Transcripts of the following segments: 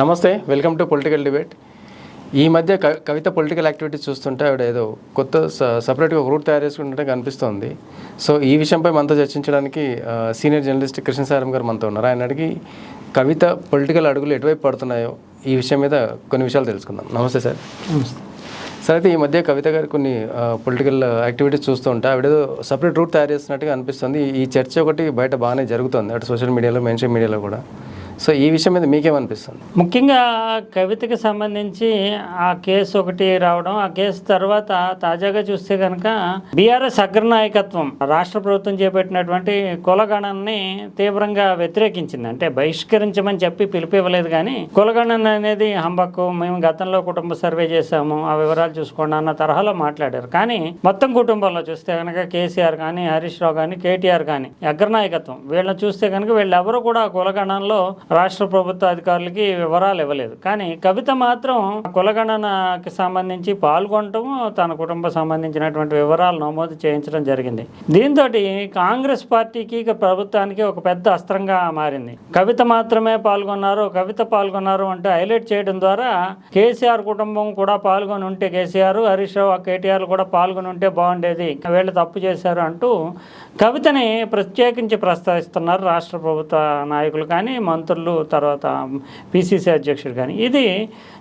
నమస్తే welcome to political debate. ఈ మధ్య కవిత పొలిటికల్ యాక్టివిటీస్ చూస్తుంటే ఆవిడ ఏదో కొత్త సపరేట్గా ఒక రూట్ తయారు చేసుకుంటే కనిపిస్తోంది. సో ఈ విషయంపై మనతో చర్చించడానికి సీనియర్ జర్నలిస్ట్ కృష్ణసారం గారు మనతో ఉన్నారు. ఆయన అడిగి కవిత పొలిటికల్ అడుగులు ఎటువైపు పడుతున్నాయో ఈ విషయం మీద కొన్ని విషయాలు తెలుసుకుందాం. నమస్తే సార్. సార్ అయితే ఈ మధ్య కవిత గారు కొన్ని పొలిటికల్ యాక్టివిటీస్ చూస్తూ ఉంటే ఆవిడ సపరేట్ రూట్ తయారు చేస్తున్నట్టుగా అనిపిస్తుంది. ఈ చర్చ ఒకటి బయట బాగానే జరుగుతుంది. అటు సోషల్ మీడియాలో మెన్షన్ మీడియాలో కూడా. సో ఈ విషయం మీద మీకేమనిపిస్తుంది? ముఖ్యంగా కవితకి సంబంధించి ఆ కేసు ఒకటి రావడం ఆ కేసు తర్వాత తాజాగా చూస్తే కనుక బీఆర్ఎస్ అగ్రనాయకత్వం రాష్ట్ర ప్రభుత్వం చేపట్టినటువంటి కులగణాన్ని తీవ్రంగా వ్యతిరేకించింది. అంటే బహిష్కరించమని చెప్పి పిలిపివ్వలేదు కానీ కులగణన అనేది హంబక్కు మేము గతంలో కుటుంబ సర్వే చేశాము ఆ వివరాలు చూసుకోండి అన్న తరహాలో మాట్లాడారు. కానీ మొత్తం కుటుంబంలో చూస్తే కనుక కేసీఆర్ కానీ హరీష్ రావు కానీ కేటీఆర్ కానీ అగ్రనాయకత్వం. వీళ్ళని చూస్తే కనుక వీళ్ళెవరూ కూడా కులగణంలో రాష్ట్ర ప్రభుత్వ అధికారులకి వివరాలు ఇవ్వలేదు. కానీ కవిత మాత్రం కులగణనకి సంబంధించి పాల్గొనటం తన కుటుంబ సంబంధించినటువంటి వివరాలు నమోదు చేయించడం జరిగింది. దీంతో కాంగ్రెస్ పార్టీకి ప్రభుత్వానికి ఒక పెద్ద అస్త్రంగా మారింది. కవిత మాత్రమే పాల్గొన్నారు. కవిత పాల్గొన్నారు అంటే హైలైట్ చేయడం ద్వారా కేసీఆర్ కుటుంబం కూడా పాల్గొని ఉంటే కేసీఆర్ హరీష్ రావు కేటీఆర్ కూడా పాల్గొని ఉంటే బాగుండేది. వీళ్ళు తప్పు చేశారు అంటూ కవితని ప్రత్యేకించి ప్రస్తావిస్తున్నారు రాష్ట్ర ప్రభుత్వ నాయకులు. కానీ మంత్రులు తర్వాత పిసిసి అధ్యక్షుడు కానీ ఇది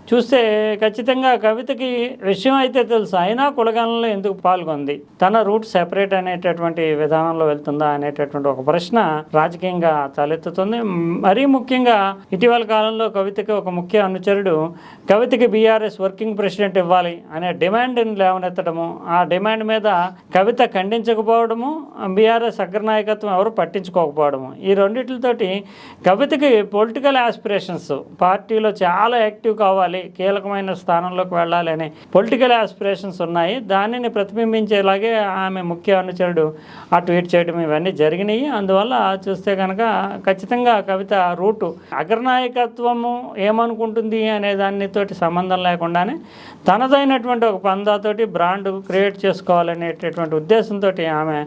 చూస్తే ఖచ్చితంగా కవితకి విషయం అయితే తెలుసు. అయినా కులగణంలో ఎందుకు పాల్గొంది? తన రూట్ సెపరేట్ అనేటటువంటి విధానంలో వెళ్తుందా అనేటటువంటి ఒక ప్రశ్న రాజకీయంగా తలెత్తుతుంది. మరీ ముఖ్యంగా ఇటీవల కాలంలో కవితకి ఒక ముఖ్య అనుచరుడు కవితకి బీఆర్ఎస్ వర్కింగ్ ప్రెసిడెంట్ ఇవ్వాలి అనే డిమాండ్ని లేవనెత్తడము ఆ డిమాండ్ మీద కవిత ఖండించకపోవడము బీఆర్ఎస్ అగ్రనాయకత్వం ఎవరు పట్టించుకోకపోవడము ఈ రెండింటితోటి కవితకి పొలిటికల్ ఆస్పిరేషన్స్ పార్టీలో చాలా యాక్టివ్ కావాలి కీలకమైన స్థానంలోకి వెళ్ళాలి అనే పొలిటికల్ ఆస్పిరేషన్స్ ఉన్నాయి. దానిని ప్రతిబింబించేలాగే ఆమె ముఖ్య అనుచరుడు ఆ ట్వీట్ చేయడం ఇవన్నీ జరిగినాయి. అందువల్ల చూస్తే కనుక ఖచ్చితంగా కవిత రూటు అగ్రనాయకత్వము ఏమనుకుంటుంది అనే దానితోటి సంబంధం లేకుండానే తనదైనటువంటి ఒక పందాతోటి బ్రాండ్ క్రియేట్ చేసుకోవాలనేటటువంటి ఉద్దేశంతో ఆమె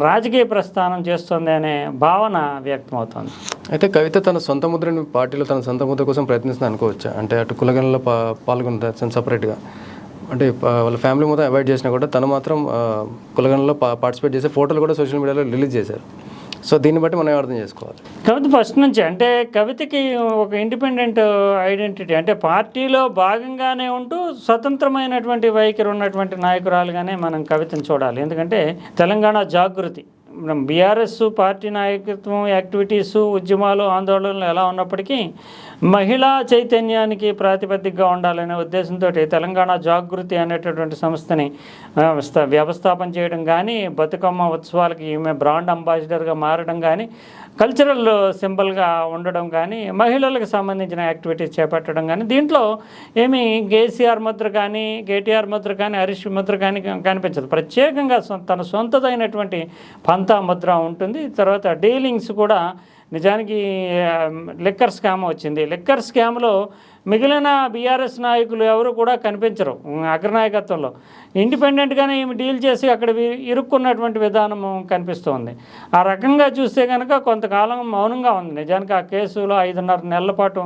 రాజకీయ ప్రస్థానం చేస్తుంది అనే భావన వ్యక్తమవుతోంది. అయితే కవిత తన సొంత ముద్రని పార్టీలో తన సొంత ముద్ర కోసం ప్రయత్నిస్తుంది అనుకోవచ్చా? అంటే అటు కులగణలో పా పాల్గొంటుంది సపరేట్గా అంటే వాళ్ళ ఫ్యామిలీ మొత్తం అవాయిడ్ చేసినా కూడా తను మాత్రం ఆ, కులగణలో పా పార్టిసిపేట్ చేసే ఫోటోలు కూడా సోషల్ మీడియాలో రిలీజ్ చేశారు. సో దీన్ని బట్టి మనం అర్థం చేసుకోవాలి. కవిత ఫస్ట్ నుంచి అంటే కవితకి ఒక ఇండిపెండెంట్ ఐడెంటిటీ అంటే పార్టీలో భాగంగానే ఉంటూ స్వతంత్రమైనటువంటి వైఖరి ఉన్నటువంటి నాయకురాలుగానే మనం కవితను చూడాలి. ఎందుకంటే తెలంగాణ జాగృతి. బీఆర్ఎస్ పార్టీ నాయకత్వం యాక్టివిటీస్ ఉద్యమాలు ఆందోళనలు ఎలా ఉన్నప్పటికీ మహిళా చైతన్యానికి ప్రాతిపదికగా ఉండాలనే ఉద్దేశంతో తెలంగాణ జాగృతి అనేటటువంటి సంస్థని వ్యవస్థాపన చేయడం కానీ బతుకమ్మ ఉత్సవాలకి ఈమె బ్రాండ్ అంబాసిడర్గా మారడం కానీ కల్చరల్ సింబల్గా ఉండడం కానీ మహిళలకు సంబంధించిన యాక్టివిటీస్ చేపట్టడం కానీ దీంట్లో ఏమి కేసీఆర్ ముద్ర కానీ కేటీఆర్ ముద్ర కానీ హరీష్ ముద్ర కానీ కనిపించదు. ప్రత్యేకంగా సొ- తన సొంతదైనటువంటి పంతా ముద్ర ఉంటుంది. తర్వాత డీలింగ్స్ కూడా నిజానికి లిక్కర్ స్కామ్ వచ్చింది. లిక్కర్ స్కామ్లో మిగిలిన బీఆర్ఎస్ నాయకులు ఎవరు కూడా కనిపించరు అగ్రనాయకత్వంలో. ఇండిపెండెంట్గానే ఈమె డీల్ చేసి అక్కడ ఇరుక్కున్నటువంటి విధానము కనిపిస్తోంది. ఆ రకంగా చూస్తే కనుక కొంతకాలం మౌనంగా ఉంది. నిజానికి ఆ కేసులో ఐదున్నర నెలల పాటు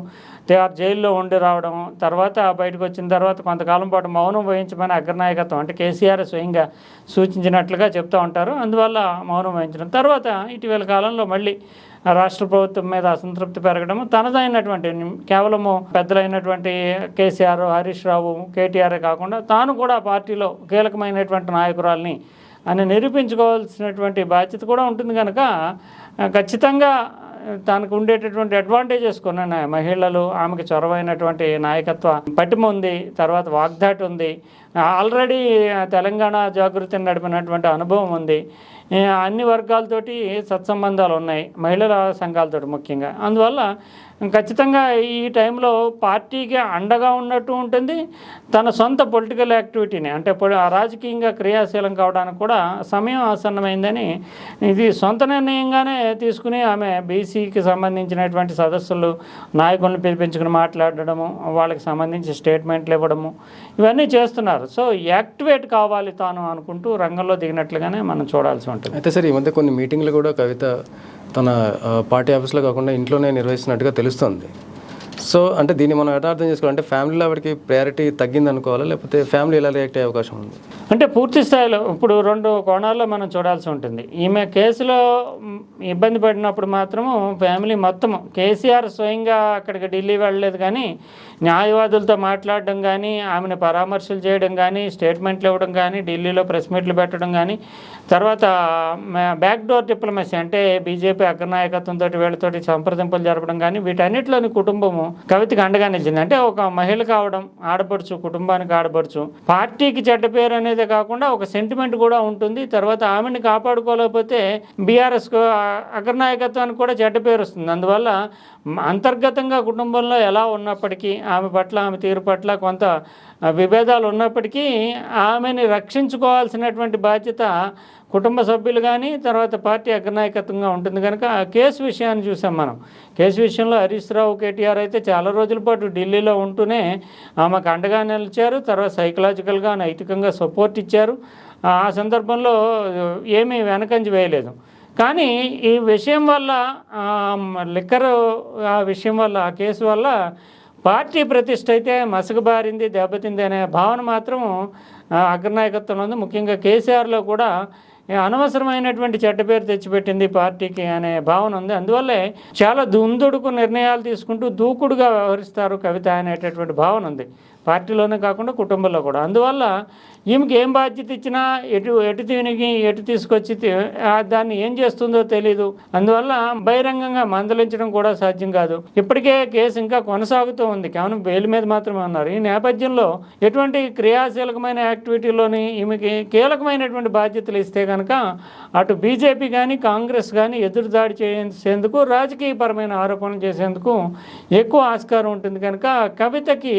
తిహార్ జైల్లో ఉండి రావడం తర్వాత బయటకు వచ్చిన తర్వాత కొంతకాలం పాటు మౌనం వహించమని అగ్రనాయకత్వం అంటే కేసీఆర్ స్వయంగా సూచించినట్లుగా చెప్తూ ఉంటారు. అందువల్ల మౌనం వహించడం. తర్వాత ఇటీవల కాలంలో మళ్ళీ రాష్ట్ర ప్రభుత్వం మీద అసంతృప్తి పెరగడము తనదైనటువంటి కేవలము అయినటువంటి కేసీఆర్ హరీష్ రావు కేటీఆర్ కాకుండా తాను కూడా పార్టీలో కీలకమైనటువంటి నాయకురాల్ని అని నిరూపించుకోవాల్సినటువంటి బాధ్యత కూడా ఉంటుంది కనుక ఖచ్చితంగా తనకు ఉండేటటువంటి అడ్వాంటేజెస్ కొన్ని మహిళలు ఆమెకి చొరవైనటువంటి నాయకత్వ పటిమ ఉంది తర్వాత వాగ్దాటి ఉంది. ఆల్రెడీ తెలంగాణ జాగృతిని నడిపినటువంటి అనుభవం ఉంది. అన్ని వర్గాలతోటి సత్సంబంధాలు ఉన్నాయి మహిళల సంఘాలతోటి ముఖ్యంగా. అందువల్ల ఖచ్చితంగా ఈ టైంలో పార్టీకి అండగా ఉన్నట్టు ఉంటుంది. తన సొంత పొలిటికల్ యాక్టివిటీని అంటే రాజకీయంగా క్రియాశీలం కావడానికి కూడా సమయం ఆసన్నమైందని ఇది సొంత నిర్ణయంగానే తీసుకుని ఆమె బీసీకి సంబంధించినటువంటి సదస్సులు నాయకులను పిలిపించుకుని మాట్లాడడము వాళ్ళకి సంబంధించి స్టేట్మెంట్లు ఇవ్వడము ఇవన్నీ చేస్తున్నారు. సో యాక్టివేట్ కావాలి తాను అనుకుంటూ రంగంలో దిగినట్లుగానే మనం చూడాల్సి ఉంటుంది. అయితే సార్ ఈ మధ్య కొన్ని మీటింగ్లు కూడా కవిత తన పార్టీ ఆఫీస్లో కాకుండా ఇంట్లోనే నిర్వహిస్తున్నట్టుగా తెలుస్తుంది. సో అంటే దీన్ని మనం ఎట్లా అర్థం చేసుకోవాలంటే ఫ్యామిలీలో ఆవిడకి ప్రయారిటీ తగ్గింది అనుకోవాలా లేకపోతే ఫ్యామిలీ ఎలా రియాక్ట్ అయ్యే అవకాశం ఉంది? అంటే పూర్తి స్థాయిలో ఇప్పుడు రెండు కోణాల్లో మనం చూడాల్సి ఉంటుంది. ఈమె కేసులో ఇబ్బంది పడినప్పుడు మాత్రము ఫ్యామిలీ మొత్తం కేసీఆర్ స్వయంగా అక్కడికి ఢిల్లీ వెళ్ళలేదు కానీ న్యాయవాదులతో మాట్లాడడం కానీ ఆమెను పరామర్శలు చేయడం కానీ స్టేట్మెంట్లు ఇవ్వడం కానీ ఢిల్లీలో ప్రెస్ మీట్లు పెట్టడం కానీ తర్వాత బ్యాక్ డోర్ డిప్లొమసీ అంటే బీజేపీ అగ్రనాయకత్వంతో వీళ్ళతోటి సంప్రదింపులు జరపడం కానీ వీటన్నిటిలోని కుటుంబము కవితకు అండగా నిలిచింది. అంటే ఒక మహిళ కావడం ఆడపడుచు కుటుంబానికి ఆడపడుచు పార్టీకి చెడ్డ పేరు అనేదే కాకుండా ఒక సెంటిమెంట్ కూడా ఉంటుంది. తర్వాత ఆమెను కాపాడుకోలేకపోతే బీఆర్ఎస్కు అగ్రనాయకత్వానికి కూడా చెడ్డ పేరు వస్తుంది. అందువల్ల అంతర్గతంగా కుటుంబంలో ఎలా ఉన్నప్పటికీ ఆమె పట్ల ఆమె తీరు పట్ల కొంత విభేదాలు ఉన్నప్పటికీ ఆమెని రక్షించుకోవాల్సినటువంటి బాధ్యత కుటుంబ సభ్యులు కానీ తర్వాత పార్టీ అగ్రనాయకత్వంగా ఉంటుంది కనుక ఆ కేసు విషయాన్ని చూసాం మనం. కేసు విషయంలో హరీష్ రావు కేటీఆర్ అయితే చాలా రోజుల పాటు ఢిల్లీలో ఉంటూనే ఆమెకు అండగా నిలిచారు. తర్వాత సైకలాజికల్గా నైతికంగా సపోర్ట్ ఇచ్చారు. ఆ సందర్భంలో ఏమీ వెనకంజి వేయలేదు. కానీ ఈ విషయం వల్ల లిక్కర్ ఆ విషయం వల్ల ఆ కేసు వల్ల పార్టీ ప్రతిష్ట అయితే మసకబారింది దెబ్బతింది అనే భావన మాత్రం అగ్రనాయకత్వంలో ఉంది ముఖ్యంగా కేసీఆర్లో కూడా అనవసరమైనటువంటి చెడ్డ పేరు తెచ్చిపెట్టింది పార్టీకి అనే భావన ఉంది. అందువల్లే చాలా దుందుడుకు నిర్ణయాలు తీసుకుంటూ దూకుడుగా వ్యవహరిస్తారు కవిత అనేటటువంటి భావన ఉంది. పార్టీలోనే కాకుండా కుటుంబంలో కూడా. అందువల్ల ఈమెకి ఏం బాధ్యత ఇచ్చినా ఎటు ఎటు తినిగి ఎటు తీసుకొచ్చి దాన్ని ఏం చేస్తుందో తెలీదు. అందువల్ల బహిరంగంగా మందలించడం కూడా సాధ్యం కాదు. ఇప్పటికే కేసు ఇంకా కొనసాగుతూ ఉంది. కేవలం బెయిల్ మీద మాత్రమే ఉన్నారు. ఈ నేపథ్యంలో ఎటువంటి క్రియాశీలకమైన యాక్టివిటీలోని ఈమెకి కీలకమైనటువంటి బాధ్యతలు ఇస్తే కనుక అటు బీజేపీ కానీ కాంగ్రెస్ కానీ ఎదురుదాడి చేసేందుకు రాజకీయపరమైన ఆరోపణలు చేసేందుకు ఎక్కువ ఆస్కారం ఉంటుంది కనుక కవితకి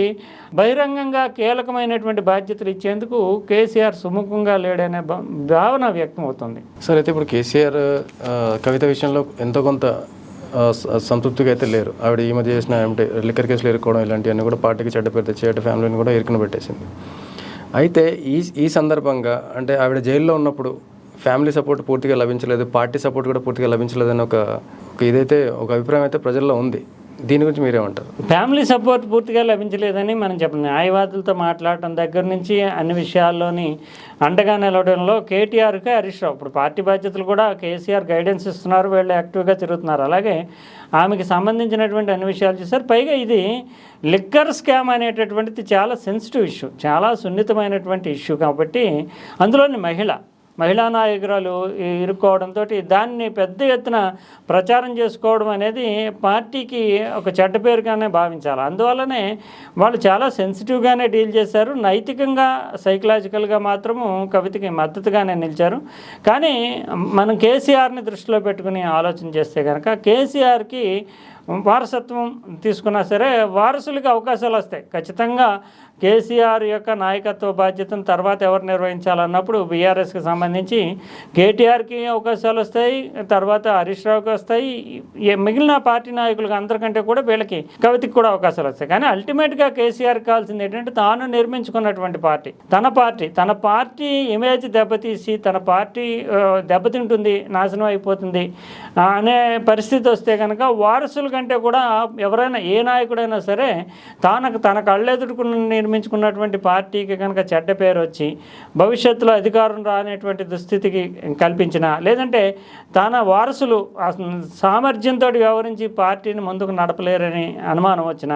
బహిరంగంగా కీలకమైనటువంటి బాధ్యతలు ఇచ్చేందుకు కేసీఆర్ సుముఖంగా లేడనే భా- భావన వ్యక్తం అవుతుంది సార్ అయితే ఇప్పుడు కేసీఆర్ కవిత విషయంలో ఎంతో కొంత స- సంతృప్తిగా అయితే లేరు. ఆవిడ ఈ మధ్య చేసిన ఏమిటి లిక్కర్ కేసులు ఇరుక్కోవడం ఇలాంటివన్నీ కూడా పార్టీకి చెడ్డ పేరు తెచ్చి అటు ఫ్యామిలీని కూడా ఇరుకున పెట్టేసింది. అయితే ఈ ఈ సందర్భంగా అంటే ఆవిడ జైల్లో ఉన్నప్పుడు ఫ్యామిలీ సపోర్ట్ పూర్తిగా లభించలేదు పార్టీ సపోర్ట్ కూడా పూర్తిగా లభించలేదని ఒక ఒక ఇదైతే ఒక అభిప్రాయం అయితే ప్రజల్లో ఉంది. దీని గురించి మీరేమంటారు? ఫ్యామిలీ సపోర్ట్ పూర్తిగా లభించలేదని మనం చెప్పండి న్యాయవాదులతో మాట్లాడటం దగ్గర నుంచి అన్ని విషయాల్లోని అండగా నిలవడంలో కేటీఆర్కి హరీష్ రావు ఇప్పుడు పార్టీ బాధ్యతలు కూడా కేసీఆర్ గైడెన్స్ ఇస్తున్నారు వీళ్ళు యాక్టివ్గా తిరుగుతున్నారు. అలాగే ఆమెకి సంబంధించినటువంటి అన్ని విషయాలు చూసారు. పైగా ఇది లిక్కర్ స్కామ్ అనేటటువంటిది చాలా సెన్సిటివ్ ఇష్యూ చాలా సున్నితమైనటువంటి ఇష్యూ కాబట్టి అందులోని మహిళ మహిళా నాయకురాలు ఇరుక్కోవడంతో దాన్ని పెద్ద ఎత్తున ప్రచారం చేసుకోవడం అనేది పార్టీకి ఒక చెడ్డ పేరుగానే భావించాలి. అందువల్లనే వాళ్ళు చాలా సెన్సిటివ్గానే డీల్ చేశారు. నైతికంగా సైకలాజికల్గా మాత్రము కవితకి మద్దతుగానే నిలిచారు. కానీ మనం కేసీఆర్ని దృష్టిలో పెట్టుకుని ఆలోచన చేస్తే కనుక కేసీఆర్కి వారసత్వం తీసుకున్నా సరే వారసులకి అవకాశాలు వస్తాయి. ఖచ్చితంగా కేసీఆర్ యొక్క నాయకత్వ బాధ్యతను తర్వాత ఎవరు నిర్వహించాలన్నప్పుడు బీఆర్ఎస్కి సంబంధించి కేటీఆర్కి అవకాశాలు వస్తాయి తర్వాత హరీష్ రావుకి వస్తాయి మిగిలిన పార్టీ నాయకులకు అందరికంటే కూడా వీళ్ళకి కవితకి కూడా అవకాశాలు వస్తాయి. కానీ అల్టిమేట్గా కేసీఆర్ కావాల్సింది ఏంటంటే తాను నిర్మించుకున్నటువంటి పార్టీ తన పార్టీ తన పార్టీ ఇమేజ్ దెబ్బతీసి తన పార్టీ దెబ్బతింటుంది నాశనం అయిపోతుంది అనే పరిస్థితి వస్తే కనుక వారసుల కంటే కూడా ఎవరైనా ఏ నాయకుడైనా సరే తానకు తన కళ్ళెదుడుకుని నిర్మించుకున్నటువంటి పార్టీకి కనుక చెడ్డ పేరు వచ్చి భవిష్యత్తులో అధికారం రానేటువంటి దుస్థితికి కల్పించిన లేదంటే తన వారసులు సామర్థ్యంతో వ్యవహరించి పార్టీని ముందుకు నడపలేరని అనుమానం వచ్చిన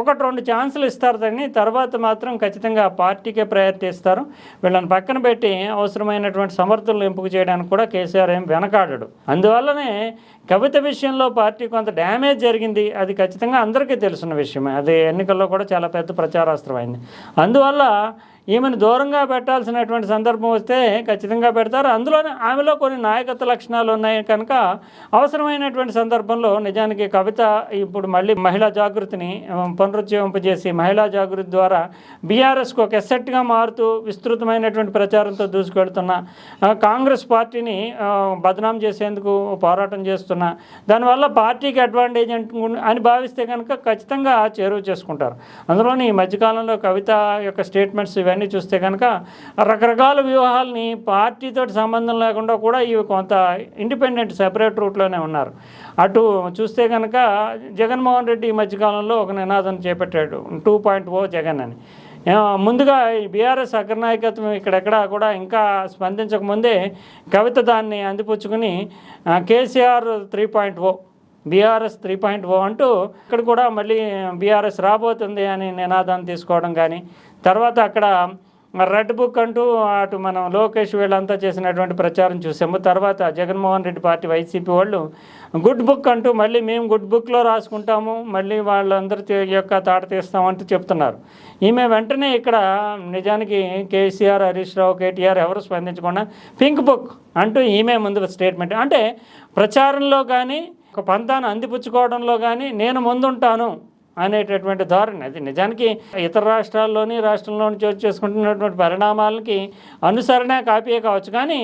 ఒకటి రెండు ఛాన్సులు ఇస్తారు కానీ తర్వాత మాత్రం ఖచ్చితంగా ఆ పార్టీకే ప్రయారిటీ ఇస్తారు. వీళ్ళని పక్కన పెట్టి అవసరమైనటువంటి సమర్థులను ఎంపిక చేయడానికి కూడా కేసీఆర్ ఏం వెనకాడడు. అందువల్లనే కవిత విషయంలో పార్టీ కొంత డ్యామేజ్ జరిగింది. అది ఖచ్చితంగా అందరికీ తెలుసున్న విషయమే. అది ఎన్నికల్లో కూడా చాలా పెద్ద ప్రచారాస్త్రం అయింది. అందువల్ల ఈమెను దూరంగా పెట్టాల్సినటువంటి సందర్భం వస్తే ఖచ్చితంగా పెడతారు. అందులోనే ఆమెలో కొన్ని నాయకత్వ లక్షణాలు ఉన్నాయి కనుక అవసరమైనటువంటి సందర్భంలో నిజానికి కవిత ఇప్పుడు మళ్ళీ మహిళా జాగృతిని పునరుజ్జీవింపజేసి మహిళా జాగృతి ద్వారా బీఆర్ఎస్కు ఒక ఎసెట్గా మారుతూ విస్తృతమైనటువంటి ప్రచారంతో దూసుకెళ్తున్న కాంగ్రెస్ పార్టీని బదనాం చేసేందుకు పోరాటం చేస్తున్న దానివల్ల పార్టీకి అడ్వాంటేజ్ అని భావిస్తే కనుక ఖచ్చితంగా చేరువ చేసుకుంటారు. అందులోని ఈ మధ్యకాలంలో కవిత యొక్క స్టేట్మెంట్స్ ఇవన్నీ ఇవన్నీ చూస్తే కనుక రకరకాల వ్యూహాలని పార్టీతో సంబంధం లేకుండా కూడా ఇవి కొంత ఇండిపెండెంట్ సెపరేట్ రూట్లోనే ఉన్నారు. అటు చూస్తే కనుక జగన్మోహన్ రెడ్డి ఈ మధ్యకాలంలో ఒక నినాదం చేపట్టాడు టూ పాయింట్ ఓ జగన్ అని. ముందుగా ఈ బీఆర్ఎస్ అగ్రనాయకత్వం ఇక్కడెక్కడ కూడా ఇంకా స్పందించకముందే కవిత దాన్ని అందిపుచ్చుకుని KCR three point O BRS three point O అంటూ ఇక్కడ కూడా మళ్ళీ బీఆర్ఎస్ రాబోతుంది అని నినాదాన్ని తీసుకోవడం కానీ తర్వాత అక్కడ రెడ్ బుక్ అంటూ అటు మనం లోకేష్ వీళ్ళంతా చేసినటువంటి ప్రచారం చూసాము. తర్వాత జగన్మోహన్ రెడ్డి పార్టీ వైసీపీ వాళ్ళు గుడ్ బుక్ అంటూ మళ్ళీ మేము గుడ్ బుక్లో రాసుకుంటాము మళ్ళీ వాళ్ళందరి తీ- యొక్క తాట తీస్తామంటూ చెప్తున్నారు. ఈమె వెంటనే ఇక్కడ నిజానికి కేసీఆర్ హరీష్ రావు కేటీఆర్ ఎవరు స్పందించకుండా పింక్ బుక్ అంటూ ఈమె ముందు స్టేట్మెంట్. అంటే ప్రచారంలో కానీ ఒక పంతాను అందిపుచ్చుకోవడంలో కానీ నేను ముందుంటాను. అనేటటువంటి ధోరణి. అది నిజానికి ఇతర రాష్ట్రాల్లోని రాష్ట్రంలోని చోటు చేసుకుంటున్నటువంటి పరిణామాలకి అనుసరణ కాపీయే కావచ్చు. కానీ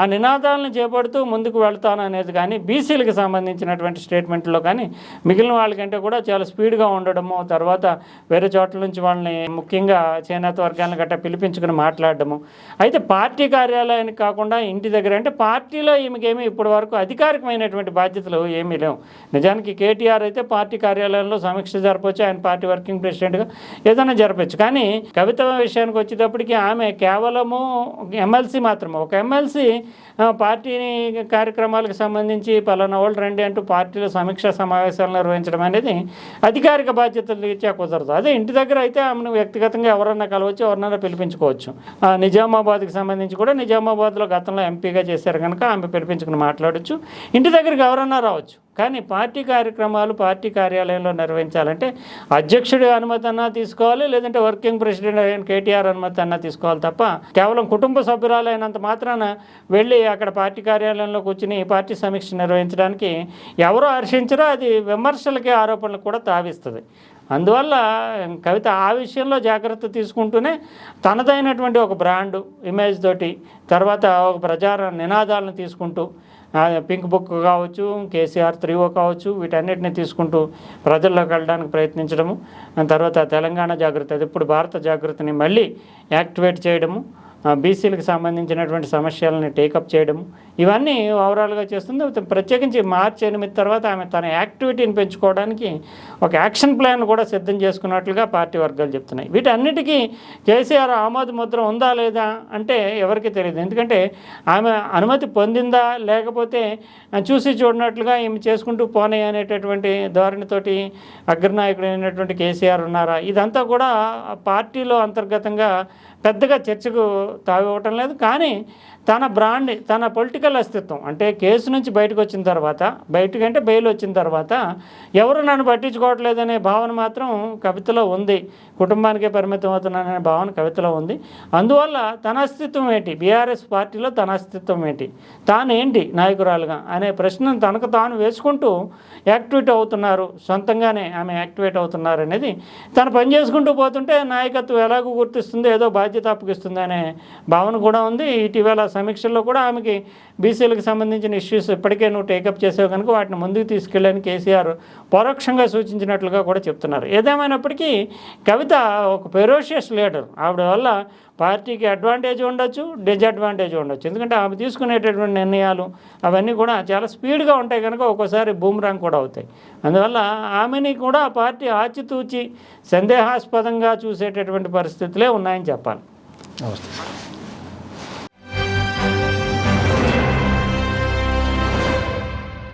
ఆ నినాదాలను చేపడుతూ ముందుకు వెళ్తాను అనేది కానీ బీసీలకు సంబంధించినటువంటి స్టేట్మెంట్లో కానీ మిగిలిన వాళ్ళకంటే కూడా చాలా స్పీడ్గా ఉండడము తర్వాత వేరే చోట్ల నుంచి వాళ్ళని ముఖ్యంగా చేనేత వర్గాలను గట్టా పిలిపించుకుని మాట్లాడడము. అయితే పార్టీ కార్యాలయానికి కాకుండా ఇంటి దగ్గర అంటే పార్టీలో ఈమెకేమీ ఇప్పటి వరకు అధికారికమైనటువంటి బాధ్యతలు ఏమీ లేవు. నిజానికి కేటీఆర్ అయితే పార్టీ కార్యాలయంలో సమీక్ష జరపచ్చు ఆయన పార్టీ వర్కింగ్ ప్రెసిడెంట్గా ఏదైనా జరపచ్చు. కానీ కవిత విషయానికి వచ్చేటప్పటికి ఆమె కేవలము ఎమ్మెల్సీ మాత్రమే. ఒక ఎమ్మెల్సీ పార్టీ కార్యక్రమాలకు సంబంధించి పలానా వాళ్ళు రండి అంటూ పార్టీలో సమీక్ష సమావేశాలు నిర్వహించడం అనేది అధికారిక బాధ్యతలు ఇచ్చా కుదరదు. అదే ఇంటి దగ్గర అయితే ఆమెను వ్యక్తిగతంగా ఎవరన్నా కలవచ్చు ఎవరన్నా పిలిపించుకోవచ్చు. ఆ, నిజామాబాద్కి సంబంధించి కూడా నిజామాబాద్లో గతంలో ఎంపీగా చేశారు కనుక ఆమె పిలిపించుకుని మాట్లాడొచ్చు. ఇంటి దగ్గరికి ఎవరన్నా రావచ్చు. కానీ పార్టీ కార్యక్రమాలు పార్టీ కార్యాలయంలో నిర్వహించాలంటే అధ్యక్షుడి అనుమతి అన్నా తీసుకోవాలి లేదంటే వర్కింగ్ ప్రెసిడెంట్ అయిన కేటీఆర్ అనుమతి అన్నా తీసుకోవాలి తప్ప కేవలం కుటుంబ సభ్యురాలైనంత మాత్రాన వెళ్ళి అక్కడ పార్టీ కార్యాలయంలో కూర్చుని పార్టీ సమీక్ష నిర్వహించడానికి ఎవరు హర్షించరో అది విమర్శలకి ఆరోపణలకు కూడా తావిస్తుంది. అందువల్ల కవిత ఆ విషయంలో జాగ్రత్త తీసుకుంటూనే తనదైనటువంటి ఒక బ్రాండు ఇమేజ్ తోటి తర్వాత ఒక ప్రచార నినాదాలను తీసుకుంటూ పింక్ బుక్ కావచ్చు కేసీఆర్ త్రీ ఓ కావచ్చు వీటన్నిటిని తీసుకుంటూ ప్రజల్లోకి వెళ్ళడానికి ప్రయత్నించడము. తర్వాత తెలంగాణ జాగ్రత్త అది ఇప్పుడు భారత జాగ్రత్తని మళ్ళీ యాక్టివేట్ చేయడము. బీసీలకు సంబంధించినటువంటి సమస్యలను టేకప్ చేయడం ఇవన్నీ ఓవరాల్గా చేస్తుంది. ప్రత్యేకించి మార్చి ఎనిమిది తర్వాత ఆమె తన యాక్టివిటీని పెంచుకోవడానికి ఒక యాక్షన్ ప్లాన్ కూడా సిద్ధం చేసుకున్నట్లుగా పార్టీ వర్గాలు చెప్తున్నాయి. వీటన్నిటికీ కేసీఆర్ ఆమోద ముద్ర ఉందా లేదా అంటే ఎవరికి తెలియదు ఎందుకంటే ఆమె అనుమతి పొందిందా లేకపోతే చూసి చూడనట్లుగా ఈమె చేసుకుంటూ పోనాయి అనేటటువంటి ధోరణితోటి అగ్రనాయకుడు అయినటువంటి కేసీఆర్ ఉన్నారా? ఇదంతా కూడా పార్టీలో అంతర్గతంగా పెద్దగా చర్చకు తావివ్వటం లేదు. కానీ తన బ్రాండ్ తన పొలిటికల్ అస్తిత్వం అంటే కేసు నుంచి బయటకు వచ్చిన తర్వాత బయటకు అంటే బెయిల్ వచ్చిన తర్వాత ఎవరు నన్ను పట్టించుకోవట్లేదనే భావన మాత్రం కవితలో ఉంది. కుటుంబానికే పరిమితం అవుతున్నాననే భావన కవితలో ఉంది. అందువల్ల తన అస్తిత్వం ఏంటి? బీఆర్ఎస్ పార్టీలో తన అస్తిత్వం ఏంటి? తానేంటి నాయకురాలుగా అనే ప్రశ్నను తనకు తాను వేసుకుంటూ యాక్టివేట్ అవుతున్నారు. సొంతంగానే ఆమె యాక్టివేట్ అవుతున్నారు అనేది తను పని చేసుకుంటూ పోతుంటే నాయకత్వం ఎలాగో గుర్తిస్తుందో ఏదో బాధ్యత బాధ్యత అప్పగిస్తుందనే భావన కూడా ఉంది. ఇటీవల సమీక్షల్లో కూడా ఆమెకి బీసీలకు సంబంధించిన ఇష్యూస్ ఇప్పటికే నువ్వు టేకప్ చేసావు కనుక వాటిని ముందుకు తీసుకెళ్ళని కేసీఆర్ పరోక్షంగా సూచించినట్లుగా కూడా చెప్తున్నారు. ఏదేమైనప్పటికీ కవిత ఒక పెరోషియస్ లీడర్ ఆవిడ వల్ల పార్టీకి అడ్వాంటేజ్ ఉండొచ్చు డిజడ్వాంటేజ్ ఉండొచ్చు. ఎందుకంటే ఆమె తీసుకునేటటువంటి నిర్ణయాలు అవన్నీ కూడా చాలా స్పీడ్గా ఉంటాయి కనుక ఒక్కోసారి బూమ్రాంగ్ కూడా అవుతాయి. అందువల్ల ఆమెని కూడా పార్టీ ఆచితూచి సందేహాస్పదంగా చూసేటటువంటి పరిస్థితులే ఉన్నాయని చెప్పాలి. నమస్తే